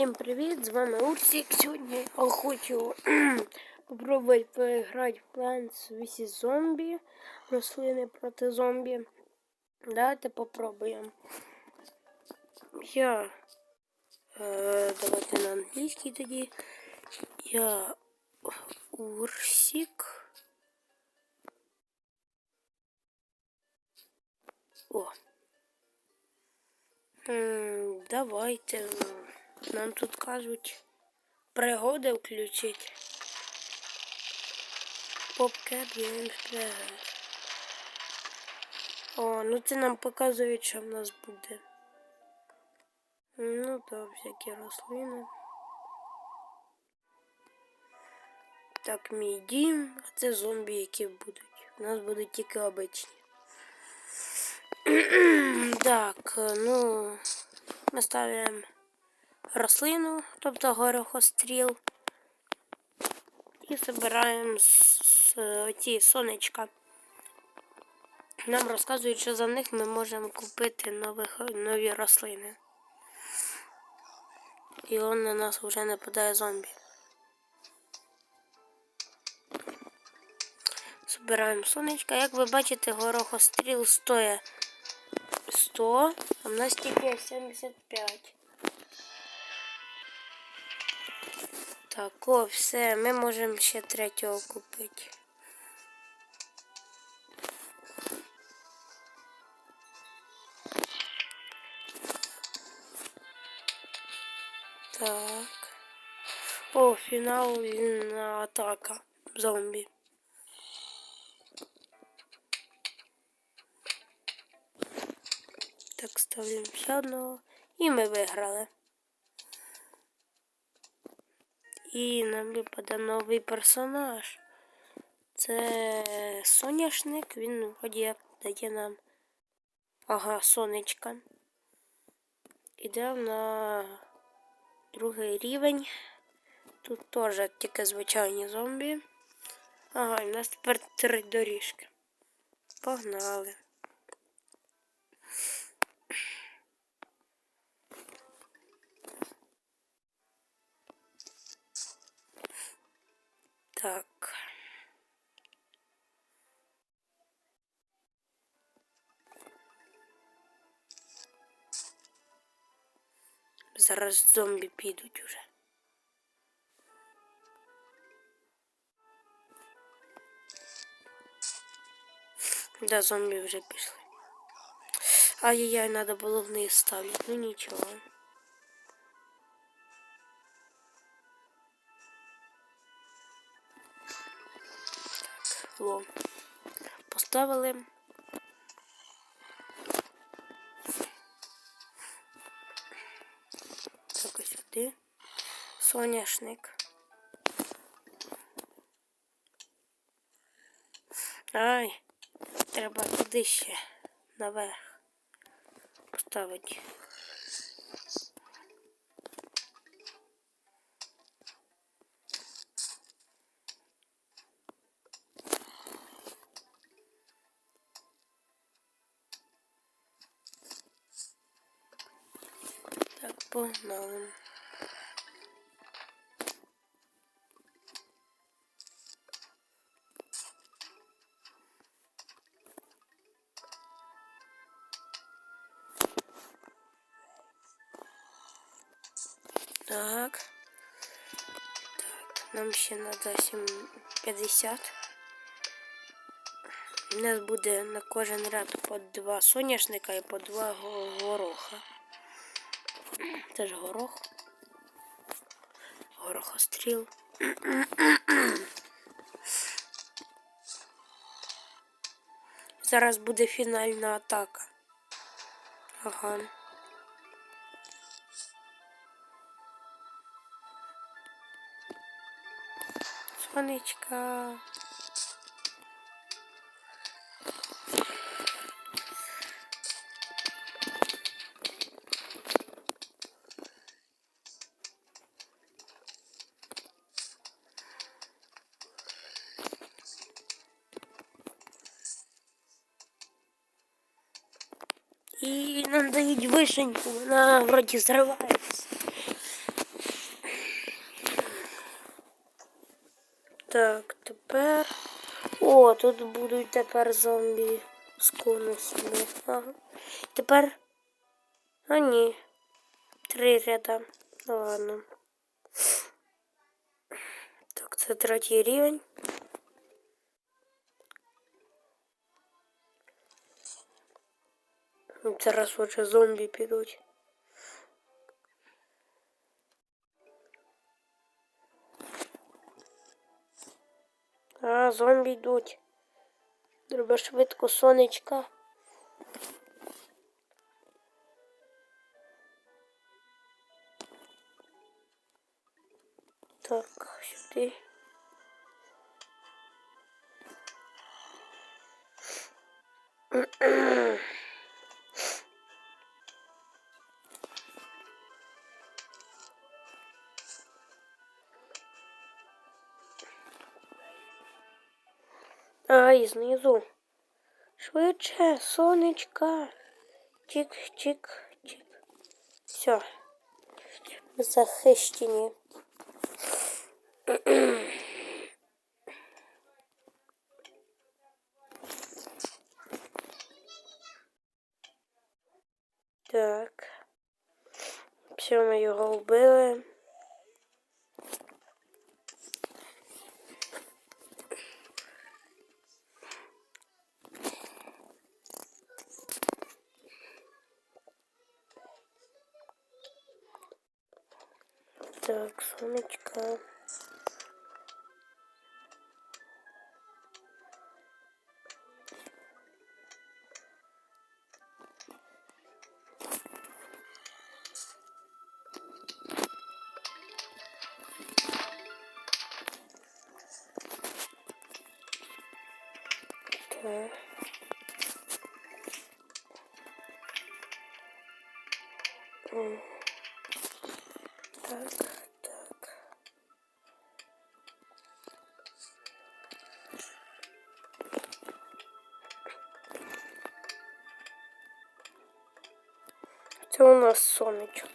Всім привіт! З вами Урсік. Сьогодні я хочу попробувати поіграти в Plants vs Zombie. Рослини проти зомбі. Давайте попробуємо. Я е, давайте на англійський тоді. Я Урсік. О. М, Давайте. Нам тут кажуть пригоди включить. Popcat Games Present. О, ну це нам показують, що в нас буде. Ну то всякі рослини. Так, мій дім, а це зомбі, які будуть. У нас будуть тільки обичні. так, ну ми ставимо рослину, тобто горохостріл. І збираємо оці сонечка. Нам розказують, що за них ми можемо купити нових, нові рослини. І он на нас вже нападає зомбі. Збираємо сонечка. Як ви бачите, горохостріл стоїть 100, а в нас тільки 75. Так, о, все, ми можемо ще третього купити. Так. О, фінальна атака. Зомбі. Так, ставимо ще одного. І ми виграли. І нам випаде новий персонаж. Це соняшник, він вроді дає нам ага, сонечка. Ідемо на другий рівень. Тут теж тільки звичайні зомбі. Ага, і в нас тепер три доріжки. Погнали. Так. Зараз зомбі підуть уже. Да, зомбі вже пішли. Ай-яй-яй, треба було вниз ставити. Ну нічого. Во. Поставили. Так ось сюди. Соняшник. Ай, треба туди ще наверх поставити. Погнали. Так. Так, нам ще треба 750. У нас буде на кожен ряд по два соняшника і по два го- гороха. Це ж горох. Горохостріл. Зараз буде фінальна атака. Ага. Сонечка. вишеньку, она вроде взрывается. Так, тепер... О, тут будут тепер зомби. з конусами. Ага. Тепер... А. Три ряда. Ладно. Так, це третій рівень. Зараз отже зомбі підуть. А, зомбі йдуть. Треба швидко сонечка. Так, сюди. А, і знизу. Швидше, сонечка. Чик-чик-чик. Все. Захищені. Так. Все, ми його вбили. Це у нас сонечок.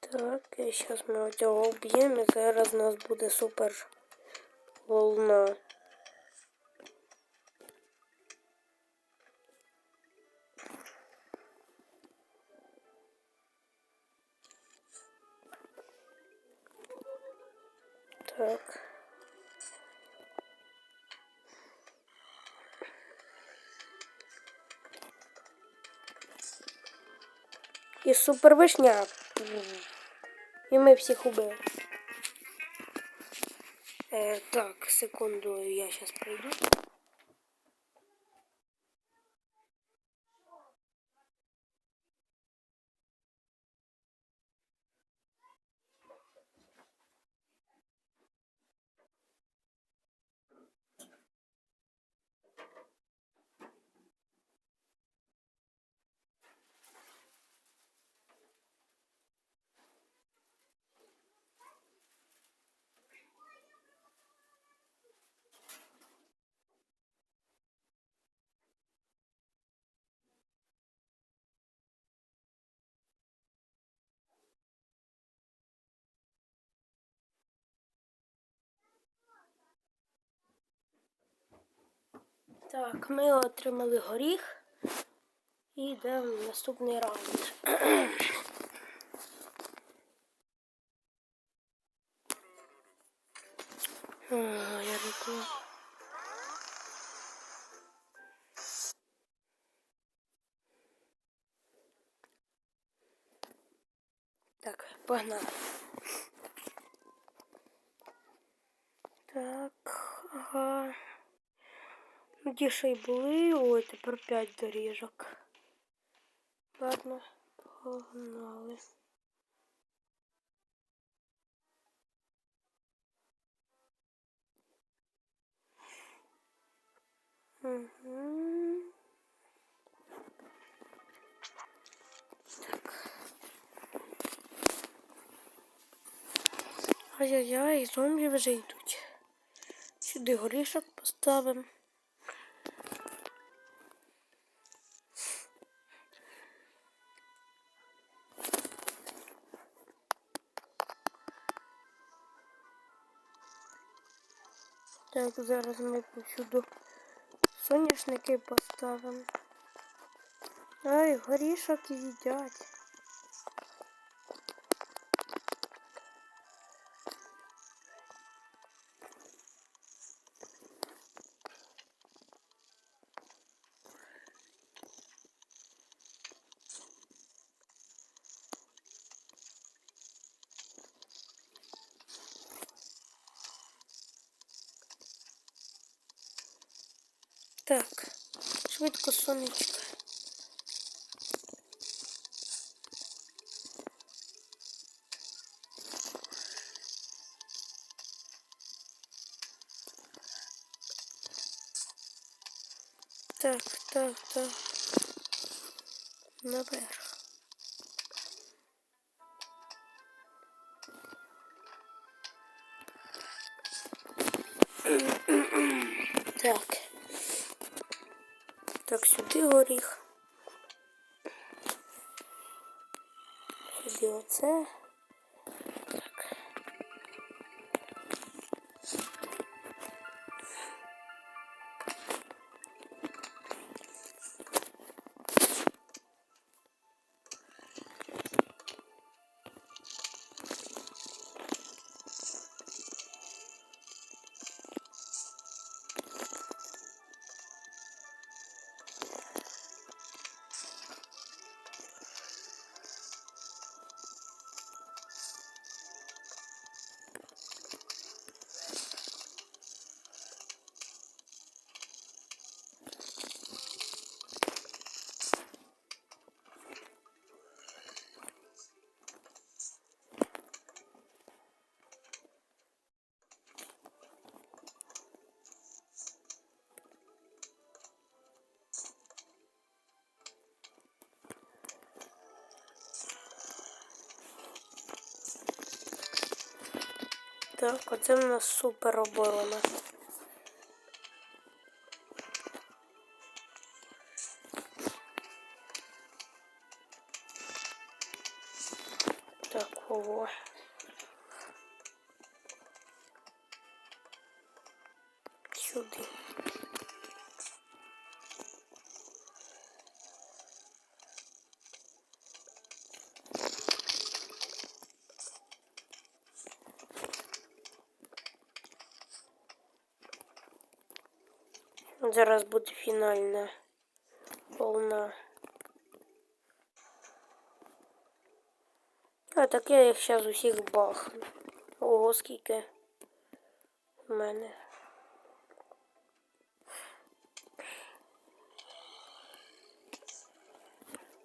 Так, і зараз ми цього вб'ємо, і зараз у нас буде супер волна. І супер вишня. І ми всіх убили. Е, так, секунду, я зараз прийду. Так, ми отримали горіх і йдемо в наступний раунд. А, я руку. Так, погнали. Так, ага. Ще й були, ой, тепер п'ять доріжок. Ладно, погнали. Угу. Ай-яй-яй, зомбі вже йдуть. Сюди горішок поставимо. Так, зараз ми сюди соняшники поставимо. Ай, горішок їдять. Так, швидко сонечко. Так, так, так. Наверх. Горіх. Сюди оце. Так, оце в нас супер оборона. Так, ого. Сюди. Зараз буде фінальна волна. А так я їх зараз усіх бахну. Ого, скільки в мене.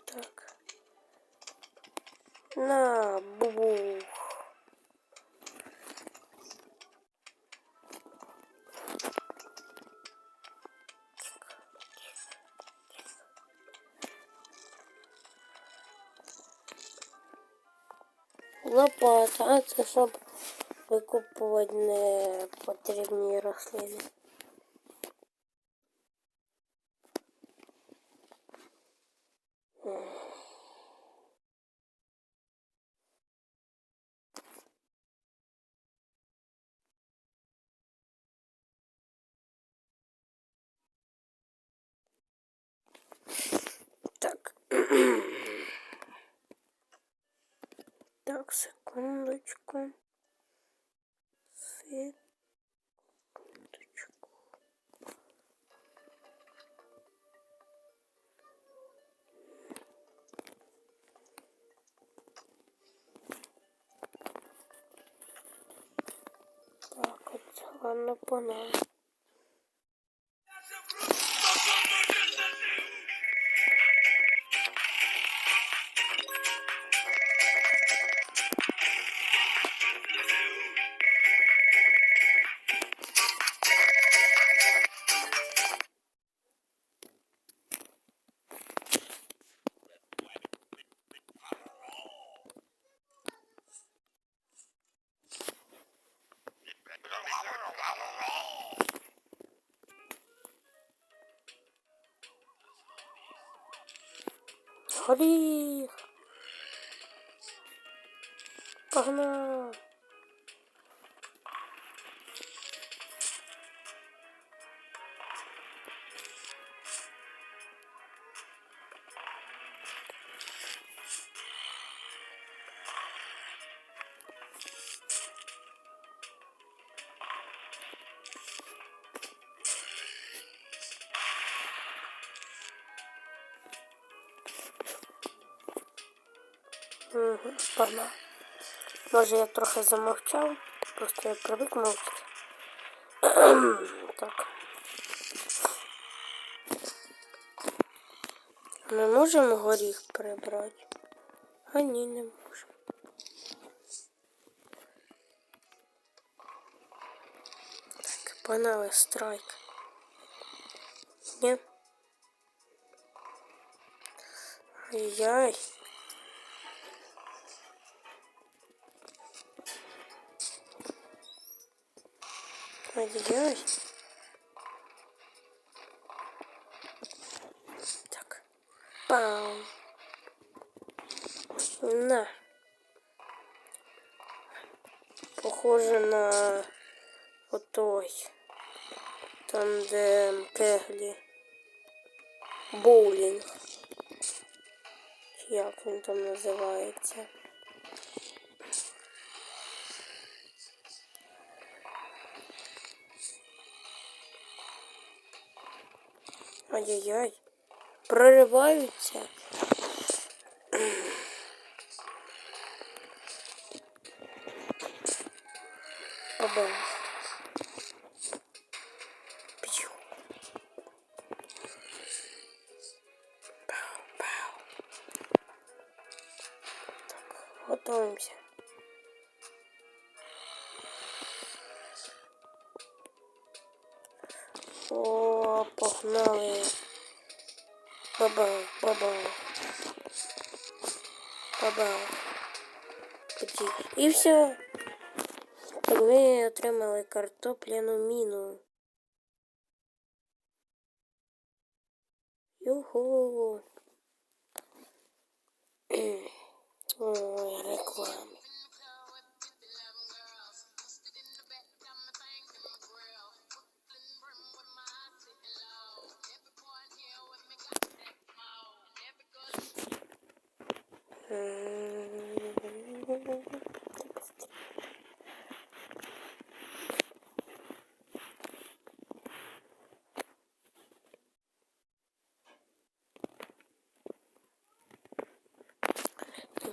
Так. На, бубух. Щоб викупувати непотрібні рослини. Так. Так, секундочку. Секундочку. Так, от ладно, пона. Горіх. Погнав. Може я трохи замовчав, просто я привик мовчати. так. Ми можемо горіх прибрати? А ні, не можемо. Так, погнали страйк. Ні? Ай-яй. Ай-яй. Так. Пау. На. Похоже на отой. Там, де кеглі. Боулінг. Як він там називається? Ай-яй-яй. Прориваються. Оба. Все. Ми отримали картопляну міну. Юху. Ой, реклама.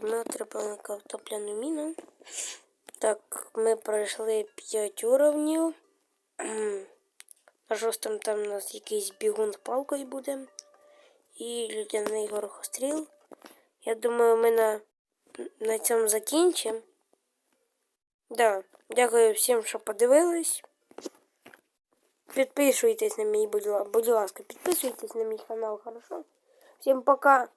Ми отримали картопляну міну. Так, ми пройшли 5 уровнів. На шостому там у нас якийсь бігун з палкою буде. І людяний горохостріл. Я думаю, ми на, на цьому закінчимо. Да, дякую всім, що подивились. Підписуйтесь на мій, будь ласка, підписуйтесь на мій канал, хорошо? Всім пока!